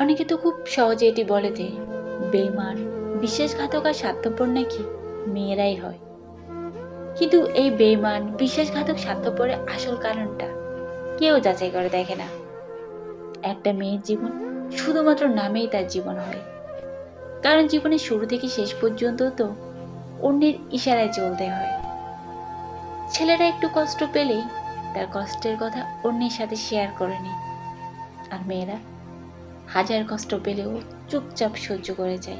অনেকে তো খুব সহজে এটি বলে দেয় বেইমান বিশ্বাসঘাতক আর স্বার্থপর নাকি মেয়েরাই হয়? কিন্তু এই বেইমান, বিশ্বাসঘাতক, স্বার্থপরের আসল কারণটা কেউ যাচাই করে দেখে না। একটা মেয়ের জীবন শুধুমাত্র নামেই তার জীবন হয়। কারণ জীবনের শুরু থেকে শেষ পর্যন্ত তো অন্যের ইশারায় চলতে হয়। ছেলেরা একটু কষ্ট পেলেই তার কষ্টের কথা অন্যের সাথে শেয়ার করে নেয়। আর মেয়েরা হাজার কষ্ট পেলেও চুপচাপ সহ্য করে যায়।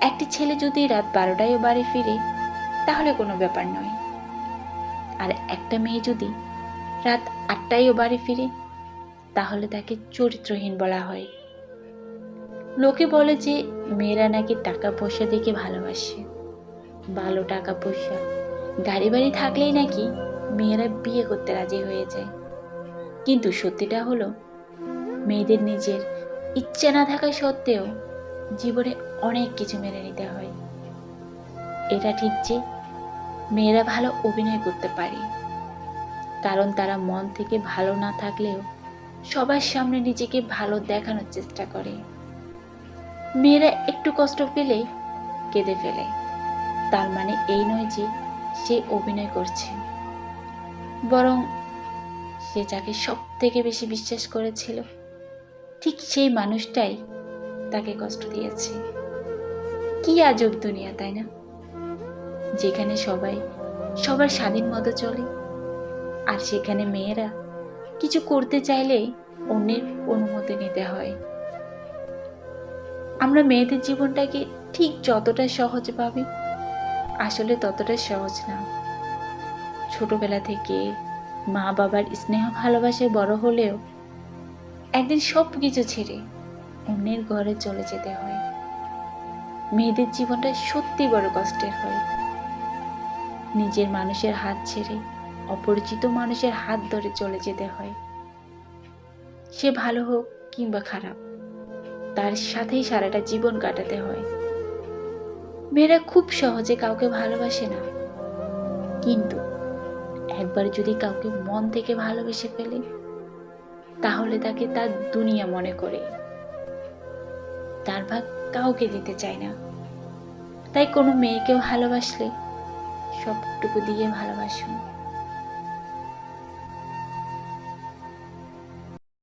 একটি ছেলে যদি রাত বারোটায়ও বাড়ি ফিরে, তাহলে কোনো ব্যাপার নয়। আর একটা মেয়ে যদি রাত আটটায়ও বাড়ি ফিরে, তাহলে তাকে চরিত্রহীন বলা হয়। লোকে বলে যে, মেয়েরা নাকি টাকা পয়সা দেখে ভালোবাসে। ভালো টাকা পয়সা। গাড়ি বাড়ি থাকলেই নাকি মেয়েরা বিয়ে করতে রাজি হয়ে যায়। কিন্তু সত্যিটা হলো মেয়েদের নিজের ইচ্ছে না থাকা সত্ত্বেও জীবনে অনেক কিছু মেনে নিতে হয়। এটা ঠিক যে মেয়েরা ভালো অভিনয় করতে পারে। কারণ তারা মন থেকে ভালো না থাকলেও সবার সামনে নিজেকে ভালো দেখানোর চেষ্টা করে। মেয়েরা একটু কষ্ট পেলে কেঁদে ফেলে। তার মানে এই নয় যে সে অভিনয় করছে। বরং সে যাকে সব থেকে বেশি বিশ্বাস করেছিল। ঠিক সেই মানুষটাই তাকে কষ্ট দিয়েছে। কি আজব দুনিয়া, তাই না? যেখানে সবাই সবার স্বাধীন মতো চলে, আর সেখানে মেয়েরা কিছু করতে চাইলেই অন্যের অনুমতি নিতে হয়। আমরা মেয়েদের জীবনটাকে ঠিক যতটা সহজ ভাবি, আসলে ততটা সহজ না। ছোটবেলা থেকে মা বাবার স্নেহ ভালোবাসায় বড় হলেও একদিন সব কিছু ছেড়ে অন্যের ঘরে চলে যেতে হয়। মেয়েদের জীবনটা সত্যি বড় কষ্টের হয়। নিজের মানুষের হাত ছেড়ে অপরিচিত মানুষের হাত ধরে চলে যেতে হয়। সে ভালো হোক কিংবা খারাপ, তার সাথেই সারাটা জীবন কাটাতে হয়। মেয়েরা খুব সহজে কাউকে ভালোবাসে না। কিন্তু একবার যদি কাউকে মন থেকে ভালোবেসে ফেলে তাহলে তাকে তার দুনিয়া মনে করে। তার ভাগ কাউকে দিতে চায় না। তাই কোনো মেয়েকেও ভালোবাসলে সবটুকু দিয়ে ভালোবাসুন।